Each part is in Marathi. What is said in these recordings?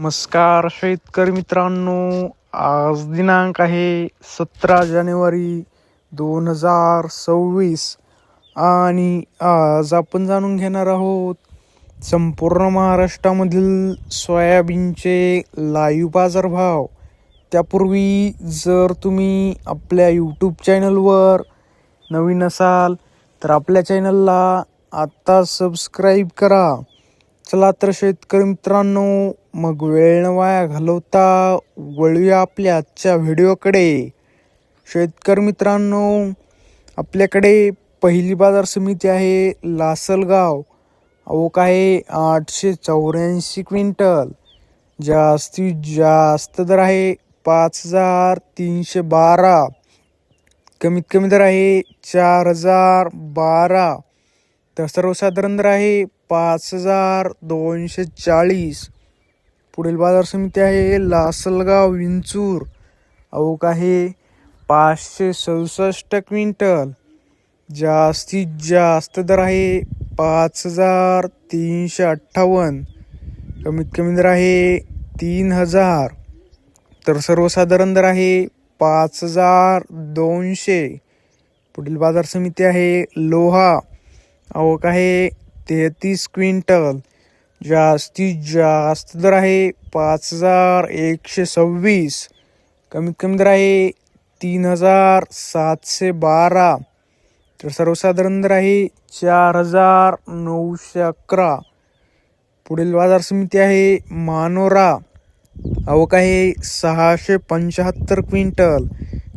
नमस्कार शेतकरी मित्रांनो आज दिनांक आहे सतरा जानेवारी दोन हजार सव्वीस आणि आज आपण जाणून घेणार आहोत संपूर्ण महाराष्ट्रामधील सोयाबीनचे लाईव्ह बाजारभाव. त्यापूर्वी जर तुम्ही आपल्या यूट्यूब चॅनलवर नवीन असाल तर आपल्या चॅनलला आत्ता सबस्क्राईब करा. चला तर शेतकरी मित्रांनो मग वेळ न वाया घालवता वळूया आपल्या आजच्या व्हिडिओकडे. शेतकरी मित्रांनो आपल्याकडे पहिली बाजार समिती आहे लासलगाव. अवक आहे आठशे चौऱ्याऐंशी क्विंटल. जास्तीत जास्त दर आहे पाच हजार तीनशे बारा. कमीत कमी दर आहे चार हजार बारा. तर सर्वसाधारण दर आहे पाच हजार दोनशे चाळीस पुढील बाजार समिती आहे लासलगाव विंचूर. अवक आहे पाचशे सदुसष्ट क्विंटल. जास्तीत जास्त दर आहे पाच हजार तीनशे अठ्ठावन्न. कमीत कमी दर आहे तीन हजार. तर सर्वसाधारण दर आहे पाच हजार दोनशे. पुढील बाजार समिती आहे लोहा. आवक आहे. तेहतीस क्विंटल. जास्तीत जास्त दर आहे पाच हजार एकशे सव्वीस. कमीत कमी दर आहे तीन हजार सातशे बारा. तर सर्वसाधारण दर आहे चार हजार नऊशे अकरा. पुढील बाजार समिती आहे मानोरा. आवक आहे सहाशे पंच्याहत्तर क्विंटल.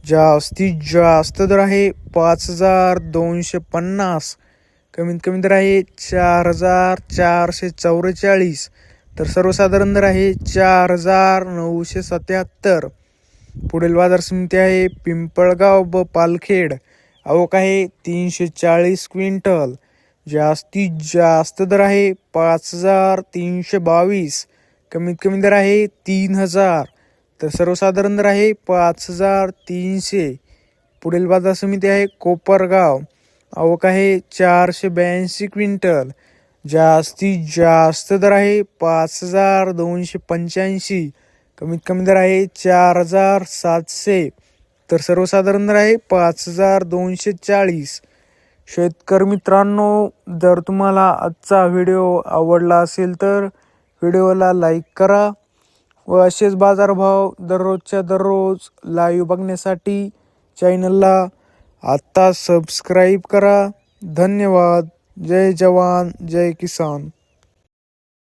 जास्तीत जास्त दर आहे पाच हजार दोनशे पन्नास. कमीत कमी दर आहे चार हजार चारशे चौवेचाळीस. तर सर्वसाधारण दर आहे चार हजार नऊशे सत्याहत्तर. पुढील बाजार समिती आहे पिंपळगाव व पालखेड. आवक आहे तीनशे चाळीस क्विंटल. जास्तीत जास्त दर आहे पाच हजार तीनशे बावीस. कमीत कमी दर आहे तीन हजार. तर सर्वसाधारण दर आहे पाच हजार तीनशे. पुढील बाजार समिती आहे कोपरगाव. आवक आहे चारशे ब्याऐंशी क्विंटल. जास्तीत जास्त दर आहे पाच हजार दोनशे पंच्याऐंशी. कमीत कमी दर आहे चार हजार सातशे. तर सर्वसाधारण दर आहे पाच हजार दोनशे चाळीस. शेतकरी मित्रांनो जर तुम्हाला आजचा व्हिडिओ आवडला असेल तर व्हिडिओला लाईक करा व असेच बाजारभाव दररोजच्या दररोज लाईव्ह बघण्यासाठी चॅनलला आत्ता सबस्क्राईब करा. धन्यवाद. जय जवान जय किसान.